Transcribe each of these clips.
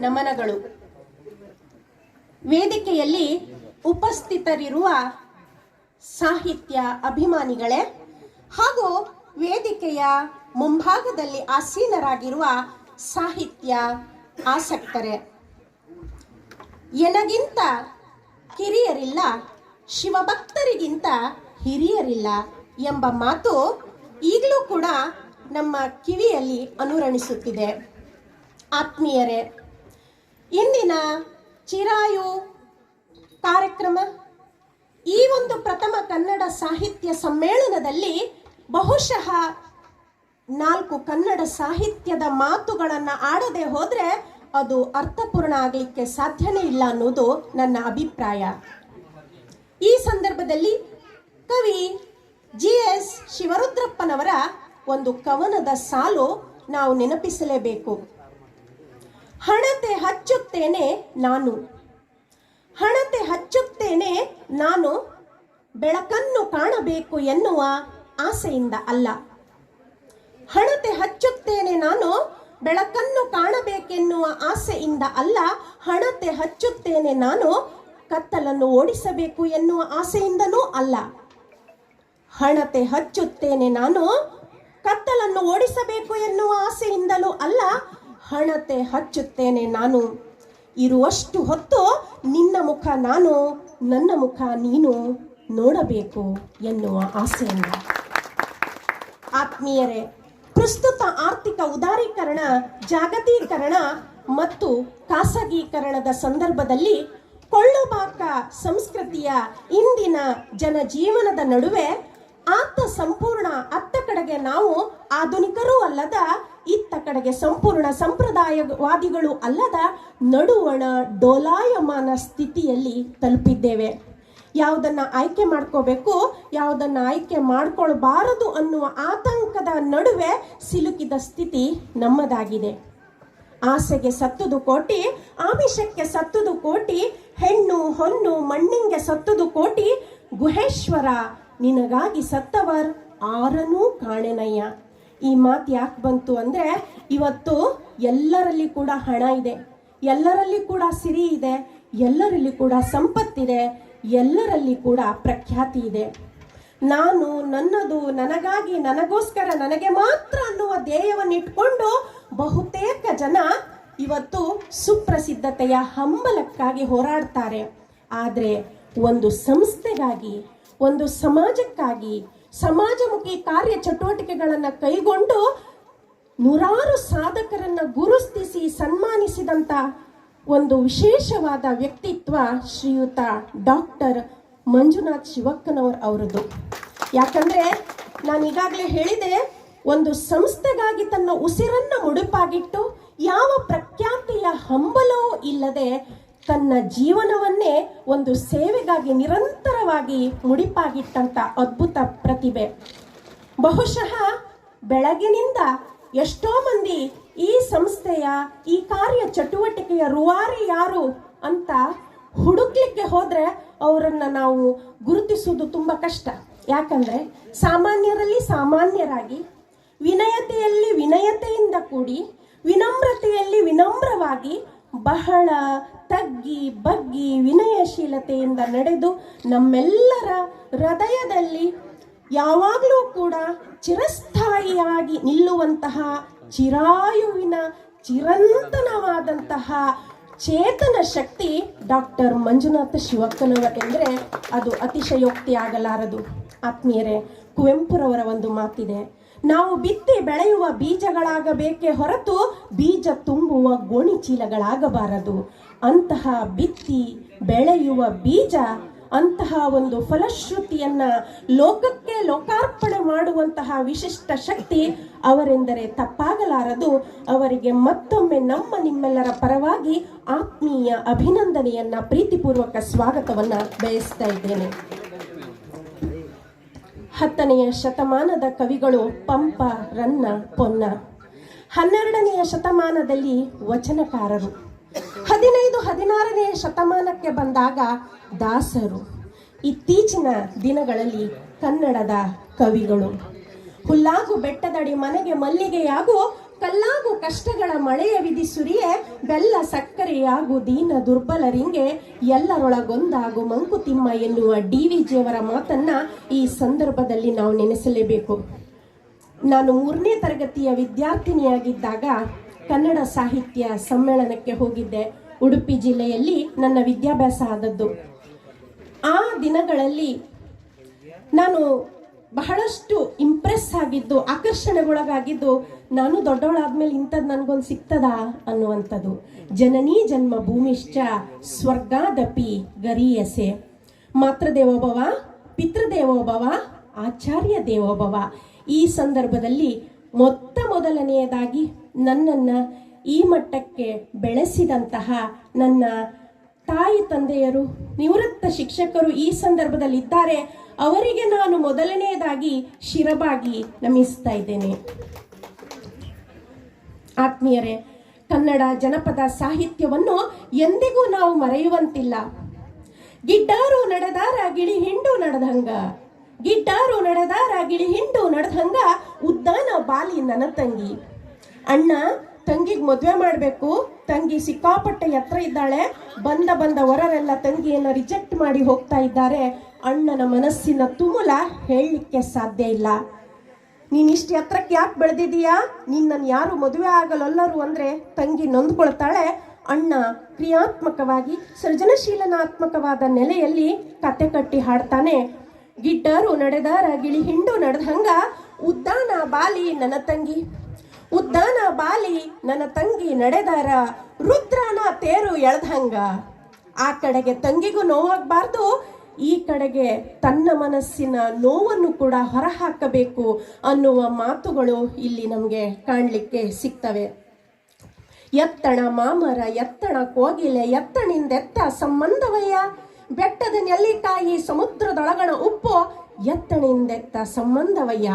ನಮನಗಳು. ವೇದಿಕೆಯಲ್ಲಿ ಉಪಸ್ಥಿತರಿರುವ ಸಾಹಿತ್ಯ ಅಭಿಮಾನಿಗಳೇ ಹಾಗೂ ವೇದಿಕೆಯ ಮುಂಭಾಗದಲ್ಲಿ ಆಸೀನರಾಗಿರುವ ಸಾಹಿತ್ಯ ಆಸಕ್ತರೇ. ಎನಗಿಂತ ಕಿರಿಯರಿಲ್ಲ, ಶಿವಭಕ್ತರಿಗಿಂತ ಹಿರಿಯರಿಲ್ಲ ಎಂಬ ಮಾತು ಈಗಲೂ ಕೂಡ ನಮ್ಮ ಕಿವಿಯಲ್ಲಿ ಅನುರಣಿಸುತ್ತಿದೆ. ಆತ್ಮೀಯರೇ, ಇಂದಿನ ಚಿರಾಯು ಕಾರ್ಯಕ್ರಮ ಈ ಒಂದು ಪ್ರಥಮ ಕನ್ನಡ ಸಾಹಿತ್ಯ ಸಮ್ಮೇಳನದಲ್ಲಿ ಬಹುಶಃ ನಾಲ್ಕು ಕನ್ನಡ ಸಾಹಿತ್ಯದ ಮಾತುಗಳನ್ನು ಆಡದೆ ಹೋದರೆ ಅದು ಅರ್ಥಪೂರ್ಣ ಆಗಲಿಕ್ಕೆ ಸಾಧ್ಯನೇ ಇಲ್ಲ ಅನ್ನೋದು ನನ್ನ ಅಭಿಪ್ರಾಯ. ಈ ಸಂದರ್ಭದಲ್ಲಿ ಕವಿ ಎಸ್ ಶಿವರುದ್ರಪ್ಪನವರ ಒಂದು ಕವನದ ಸಾಲು ನಾವು ನೆನಪಿಸಲೇಬೇಕು. ಹಣತೆ ಹಚ್ಚುತ್ತೇನೆ ನಾನು. ಹಣತೆ ಹಚ್ಚುತ್ತೇನೆ ನಾನು ಬೆಳಕನ್ನು ಕಾಣಬೇಕು ಎನ್ನುವ ಆಸೆಯಿಂದ ಅಲ್ಲ. ಹಣತೆ ಹಚ್ಚುತ್ತೇನೆ ನಾನು ಬೆಳಕನ್ನು ಕಾಣಬೇಕೆನ್ನುವ ಆಸೆಯಿಂದ ಅಲ್ಲ. ಹಣತೆ ಹಚ್ಚುತ್ತೇನೆ ನಾನು ಕತ್ತಲನ್ನು ಓಡಿಸಬೇಕು ಎನ್ನುವ ಆಸೆಯಿಂದನೂ ಅಲ್ಲ. ಹಣತೆ ಹಚ್ಚುತ್ತೇನೆ ನಾನು. ಕತ್ತಲನ್ನು ಓಡಿಸಬೇಕು ಎನ್ನುವ ಆಸೆಯಿಂದಲೂ ಅಲ್ಲ, ಹಣತೆ ಹಚ್ಚುತ್ತೇನೆ ನಾನು. ಇರುವಷ್ಟು ಹೊತ್ತು ನಿನ್ನ ಮುಖ ನಾನು, ನನ್ನ ಮುಖ ನೀನು ನೋಡಬೇಕು ಎನ್ನುವ ಆಸೆಯಿಂದ. ಆತ್ಮೀಯರೇ, ಪ್ರಸ್ತುತ ಆರ್ಥಿಕ ಉದಾರೀಕರಣ, ಜಾಗತೀಕರಣ ಮತ್ತು ಖಾಸಗೀಕರಣದ ಸಂದರ್ಭದಲ್ಲಿ ಕೊಳ್ಳುಬಾಕ ಸಂಸ್ಕೃತಿಯ ಇಂದಿನ ಜನಜೀವನದ ನಡುವೆ ಆತ ಸಂಪೂರ್ಣ ಅತ್ತ ಕಡೆಗೆ ನಾವು ಆಧುನಿಕರೂ ಅಲ್ಲದ ಇತ್ತ ಕಡೆಗೆ ಸಂಪೂರ್ಣ ಸಂಪ್ರದಾಯವಾದಿಗಳು ಅಲ್ಲದ ನಡುವಣ ಡೋಲಾಯಮಾನ ಸ್ಥಿತಿಯಲ್ಲಿ ತಲುಪಿದ್ದೇವೆ. ಯಾವುದನ್ನು ಆಯ್ಕೆ ಮಾಡ್ಕೋಬೇಕು, ಯಾವುದನ್ನು ಆಯ್ಕೆ ಮಾಡ್ಕೊಳ್ಬಾರದು ಅನ್ನುವ ಆತಂಕದ ನಡುವೆ ಸಿಲುಕಿದ ಸ್ಥಿತಿ ನಮ್ಮದಾಗಿದೆ. ಆಸೆಗೆ ಸತ್ತುದು ಕೋಟಿ, ಆಮಿಷಕ್ಕೆ ಸತ್ತುದು ಕೋಟಿ, ಹೆಣ್ಣು ಹೊನ್ನು ಮಣ್ಣಿಂಗೆ ಸತ್ತುದು ಕೋಟಿ, ಗುಹೇಶ್ವರ ನಿನಗಾಗಿ ಸತ್ತವರ್ ಆರನೂ ಕಾಣೆನಯ್ಯ. ಈ ಮಾತು ಯಾಕೆ ಬಂತು ಅಂದರೆ, ಇವತ್ತು ಎಲ್ಲರಲ್ಲಿ ಕೂಡ ಹಣ ಇದೆ, ಎಲ್ಲರಲ್ಲಿ ಕೂಡ ಸಿರಿ ಇದೆ, ಎಲ್ಲರಲ್ಲಿ ಕೂಡ ಸಂಪತ್ತಿದೆ, ಎಲ್ಲರಲ್ಲಿ ಕೂಡ ಪ್ರಖ್ಯಾತಿ ಇದೆ. ನಾನು ನನ್ನದು ನನಗಾಗಿ ನನಗೋಸ್ಕರ ನನಗೆ ಮಾತ್ರ ಅನ್ನುವ ಧ್ಯೇಯವನ್ನಿಟ್ಕೊಂಡು ಬಹುತೇಕ ಜನ ಇವತ್ತು ಸುಪ್ರಸಿದ್ಧತೆಯ ಹಂಬಲಕ್ಕಾಗಿ ಹೋರಾಡ್ತಾರೆ. ಆದರೆ ಒಂದು ಸಂಸ್ಥೆಗಾಗಿ ಒಂದು ಸಮಾಜಕ್ಕಾಗಿ, ಸಮಾಜಮುಖಿ ಕಾರ್ಯ ಚಟುವಟಿಕೆಗಳನ್ನು ಕೈಗೊಂಡು ನೂರಾರು ಸಾಧಕರನ್ನು ಗುರುಸ್ತಿಸಿ ಸನ್ಮಾನಿಸಿದಂತ ಒಂದು ವಿಶೇಷವಾದ ವ್ಯಕ್ತಿತ್ವ ಶ್ರೀಯುತ ಡಾಕ್ಟರ್ ಮಂಜುನಾಥ್ ಶಿವಕ್ಕನವರ್ ಅವರದು ಯಾಕಂದ್ರೆ ನಾನು ಈಗಾಗಲೇ ಹೇಳಿದೆ, ಒಂದು ಸಂಸ್ಥೆಗಾಗಿ ತನ್ನ ಉಸಿರನ್ನು ಮುಡುಪಾಗಿಟ್ಟು ಯಾವ ಪ್ರಖ್ಯಾತಿಯ ಹಂಬಲವೂ ಇಲ್ಲದೆ ತನ್ನ ಜೀವನವನ್ನೇ ಒಂದು ಸೇವೆಗಾಗಿ ನಿರಂತರವಾಗಿ ಮುಡಿಪಾಗಿಟ್ಟಂತ ಅದ್ಭುತ ಪ್ರತಿಭೆ. ಬಹುಶಃ ಬೆಳಗಿನಿಂದ ಎಷ್ಟೋ ಮಂದಿ ಈ ಸಂಸ್ಥೆಯ, ಈ ಕಾರ್ಯ ಚಟುವಟಿಕೆಯ ರೂವಾರಿ ಯಾರು ಅಂತ ಹುಡುಕ್ಲಿಕ್ಕೆ ಹೋದರೆ ಅವರನ್ನ ನಾವು ಗುರುತಿಸುವುದು ತುಂಬಾ ಕಷ್ಟ. ಯಾಕಂದ್ರೆ ಸಾಮಾನ್ಯರಲ್ಲಿ ಸಾಮಾನ್ಯರಾಗಿ ವಿನಯತೆಯಲ್ಲಿ ವಿನಯತೆಯಿಂದ ಕೂಡಿ ವಿನಮ್ರತೆಯಲ್ಲಿ ವಿನಮ್ರವಾಗಿ ಬಹಳ ತಗ್ಗಿ ಬಗ್ಗಿ ವಿನಯಶೀಲತೆಯಿಂದ ನಡೆದು ನಮ್ಮೆಲ್ಲರ ಹೃದಯದಲ್ಲಿ ಯಾವಾಗಲೂ ಕೂಡ ಚಿರಸ್ಥಾಯಿಯಾಗಿ ನಿಲ್ಲುವಂತಹ ಚಿರಾಯುವಿನ ಚಿರಂತನವಾದಂತಹ ಚೇತನ ಶಕ್ತಿ ಡಾಕ್ಟರ್ ಮಂಜುನಾಥ ಶಿವಕ್ಕನವರೆಂದರೆ ಅದು ಅತಿಶಯೋಕ್ತಿ ಆಗಲಾರದು ಆತ್ಮೀಯರೇ, ಕುವೆಂಪುರವರ ಒಂದು ಮಾತಿದೆ. ನಾವು ಬಿತ್ತಿ ಬೆಳೆಯುವ ಬೀಜಗಳಾಗಬೇಕೇ ಹೊರತು ಬೀಜ ತುಂಬುವ ಗೋಣಿ ಚೀಲಗಳಾಗಬಾರದು. ಅಂತಹ ಬಿತ್ತಿ ಬೆಳೆಯುವ ಬೀಜ ಅಂತಹ ಒಂದು ಫಲಶ್ರುತಿಯನ್ನ ಲೋಕಕ್ಕೆ ಲೋಕಾರ್ಪಣೆ ಮಾಡುವಂತಹ ವಿಶಿಷ್ಟ ಶಕ್ತಿ ಅವರೆಂದರೆ ತಪ್ಪಾಗಲಾರದು. ಅವರಿಗೆ ಮತ್ತೊಮ್ಮೆ ನಮ್ಮ ನಿಮ್ಮೆಲ್ಲರ ಪರವಾಗಿ ಆತ್ಮೀಯ ಅಭಿನಂದನೆಯನ್ನ, ಪ್ರೀತಿಪೂರ್ವಕ ಸ್ವಾಗತವನ್ನ ಬಯಸ್ತಾ ಇದ್ದೇನೆ. ಹತ್ತನೆಯ ಶತಮಾನದ ಕವಿಗಳು ಪಂಪ, ರನ್ನ, ಪೊನ್ನ. ಹನ್ನೆರಡನೆಯ ಶತಮಾನದಲ್ಲಿ ವಚನಕಾರರು. ಹದಿನೈದು, ಹದಿನಾರನೆಯ ಶತಮಾನಕ್ಕೆ ಬಂದಾಗ ದಾಸರು. ಇತ್ತೀಚಿನ ದಿನಗಳಲ್ಲಿ ಕನ್ನಡದ ಕವಿಗಳು. ಹುಲ್ಲಾಗು ಬೆಟ್ಟದಡಿ ಮನೆಗೆ ಮಲ್ಲಿಗೆಯಾಗು ಕಲ್ಲಾಗು ಕಷ್ಟಗಳ ಮಳೆಯ ವಿಧಿ ಸುರಿಯೇ, ಬೆಲ್ಲ ಸಕ್ಕರೆಯಾಗು ದೀನ ದುರ್ಬಲರಿಂಗೆ ಎಲ್ಲರೊಳಗೊಂದಾಗು ಮಂಕುತಿಮ್ಮ ಎನ್ನುವ ಡಿ ವಿ ಜಿಯವರ ಮಾತನ್ನ ಈ ಸಂದರ್ಭದಲ್ಲಿ ನಾವು ನೆನೆಸಲೇಬೇಕು. ನಾನು ಮೂರನೇ ತರಗತಿಯ ವಿದ್ಯಾರ್ಥಿನಿಯಾಗಿದ್ದಾಗ ಕನ್ನಡ ಸಾಹಿತ್ಯ ಸಮ್ಮೇಳನಕ್ಕೆ ಹೋಗಿದ್ದೆ. ಉಡುಪಿ ಜಿಲ್ಲೆಯಲ್ಲಿ ನನ್ನ ವಿದ್ಯಾಭ್ಯಾಸ ಆದದ್ದು. ಆ ದಿನಗಳಲ್ಲಿ ನಾನು ಬಹಳಷ್ಟು ಇಂಪ್ರೆಸ್ ಆಗಿದ್ದು, ಆಕರ್ಷಣೆಗೊಳಗಾಗಿದ್ದು, ನಾನು ದೊಡ್ಡವಳಾದ್ಮೇಲೆ ಇಂಥದ್ದು ನನಗೊಂದು ಸಿಗ್ತದಾ ಅನ್ನುವಂಥದ್ದು. ಜನನೀ ಜನ್ಮ ಭೂಮಿಶ್ಚ ಸ್ವರ್ಗಾದಪಿ ಗರೀಯಸೆ. ಮಾತೃದೇವೋಭವ, ಪಿತೃದೇವೋಭವ ಆಚಾರ್ಯ ದೇವೋಭವ ಈ ಸಂದರ್ಭದಲ್ಲಿ ಮೊತ್ತ ಮೊದಲನೆಯದಾಗಿ ನನ್ನನ್ನು ಈ ಮಟ್ಟಕ್ಕೆ ಬೆಳೆಸಿದಂತಹ ನನ್ನ ತಾಯಿ, ತಂದೆಯರು, ನಿವೃತ್ತ ಶಿಕ್ಷಕರು ಈ ಸಂದರ್ಭದಲ್ಲಿ ಇದ್ದಾರೆ ಅವರಿಗೆ ನಾನು ಮೊದಲನೆಯದಾಗಿ ಶಿರಬಾಗಿ ನಮಿಸ್ತಾ ಇದ್ದೇನೆ. ಆತ್ಮೀಯರೇ, ಕನ್ನಡ ಜನಪದ ಸಾಹಿತ್ಯವನ್ನು ಎಂದಿಗೂ ನಾವು ಮರೆಯುವಂತಿಲ್ಲ. ಗಿಡ್ಡಾರು ನಡೆದಾರ ಗಿಳಿ ಹಿಂಡು ನಡೆದಂಗ. ಗಿಡ್ಡಾರು ನಡೆದಾರ ಗಿಳಿ ಹಿಂಡು ನಡೆದಂಗ, ಉದ್ದಾನ ಬಾಲಿ ನನ್ನ ತಂಗಿ. ಅಣ್ಣ ತಂಗಿಗೆ ಮದುವೆ ಮಾಡಬೇಕು. ತಂಗಿ ಸಿಕ್ಕಾಪಟ್ಟೆ ಎತ್ತರ ಇದ್ದಾಳೆ. ಬಂದ ಬಂದ ವರರೆಲ್ಲ ತಂಗಿಯನ್ನು ರಿಜೆಕ್ಟ್ ಮಾಡಿ ಹೋಗ್ತಾ ಇದ್ದಾರೆ. ಅಣ್ಣನ ಮನಸ್ಸಿನ ತುಮುಲ ಹೇಳಲಿಕ್ಕೆ ಸಾಧ್ಯ ಇಲ್ಲ. ನೀನು ಇಷ್ಟು ಎತ್ತರಕ್ಕೆ ಯಾಕೆ ಬೆಳೆದಿದೀಯಾ ನಿನ್ನನ್ನು ಯಾರು ಮದುವೆ ಆಗಲಲ್ಲರು ಅಂದರೆ ತಂಗಿ ನೊಂದ್ಕೊಳ್ತಾಳೆ. ಅಣ್ಣ ಕ್ರಿಯಾತ್ಮಕವಾಗಿ, ಸೃಜನಶೀಲನಾತ್ಮಕವಾದ ನೆಲೆಯಲ್ಲಿ ಕತೆ ಕಟ್ಟಿ ಹಾಡ್ತಾನೆ. ಗಿಡ್ಡರು ನಡೆದಾರ, ಗಿಳಿ ಹಿಂಡು ನಡೆದಂಗ ಉದ್ದಾನ ಬಾಲಿ ನನ್ನ ತಂಗಿ. ಉದ್ದಾನ ಬಾಲಿ ನನ್ನ ತಂಗಿ ನಡೆದಾರ, ರುದ್ರನ ತೇರು ಎಳ್ದಂಗ. ಆ ಕಡೆಗೆ ತಂಗಿಗೂ ನೋವಾಗಬಾರ್ದು, ಈ ಕಡೆಗೆ ತನ್ನ ಮನಸ್ಸಿನ ನೋವನ್ನು ಕೂಡ ಹೊರಹಾಕಬೇಕು ಅನ್ನುವ ಮಾತುಗಳು ಇಲ್ಲಿ ನಮಗೆ ಕಾಣಲಿಕ್ಕೆ ಸಿಗ್ತವೆ. ಎತ್ತಣ ಮಾಮರ, ಎತ್ತಣ ಕೋಗಿಲೆ, ಎತ್ತಣಿಂದೆತ್ತ ಸಂಬಂಧವಯ್ಯ? ಬೆಟ್ಟದ ನೆಲ್ಲಿಕಾಯಿ ಸಮುದ್ರದೊಳಗಣ ಉಪ್ಪು, ಎತ್ತಣಿಂದೆತ್ತ ಸಂಬಂಧವಯ್ಯ?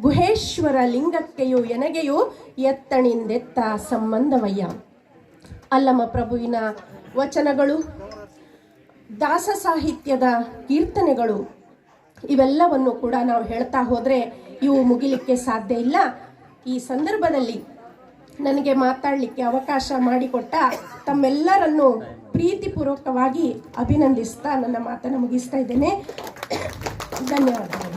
ಗುಹೇಶ್ವರ ಲಿಂಗಕ್ಕೆಯು ಎನಗೆಯು ಎತ್ತಣಿಂದೆತ್ತ ಸಂಬಂಧವಯ್ಯ. ಅಲ್ಲಮ ಪ್ರಭುವಿನ ವಚನಗಳು, ದಾಸ ಸಾಹಿತ್ಯದ ಕೀರ್ತನೆಗಳು, ಇವೆಲ್ಲವನ್ನು ಕೂಡ ನಾವು ಹೇಳ್ತಾ ಹೋದರೆ ಇವು ಮುಗಿಲಿಕ್ಕೆ ಸಾಧ್ಯ ಇಲ್ಲ. ಈ ಸಂದರ್ಭದಲ್ಲಿ ನನಗೆ ಮಾತಾಡಲಿಕ್ಕೆ ಅವಕಾಶ ಮಾಡಿಕೊಟ್ಟ ತಮ್ಮೆಲ್ಲರನ್ನು ಪ್ರೀತಿಪೂರ್ವಕವಾಗಿ ಅಭಿನಂದಿಸ್ತಾ ನನ್ನ ಮಾತನ್ನು ಮುಗಿಸ್ತಾ ಇದ್ದೇನೆ. ಧನ್ಯವಾದಗಳು.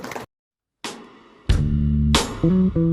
Mm-hmm.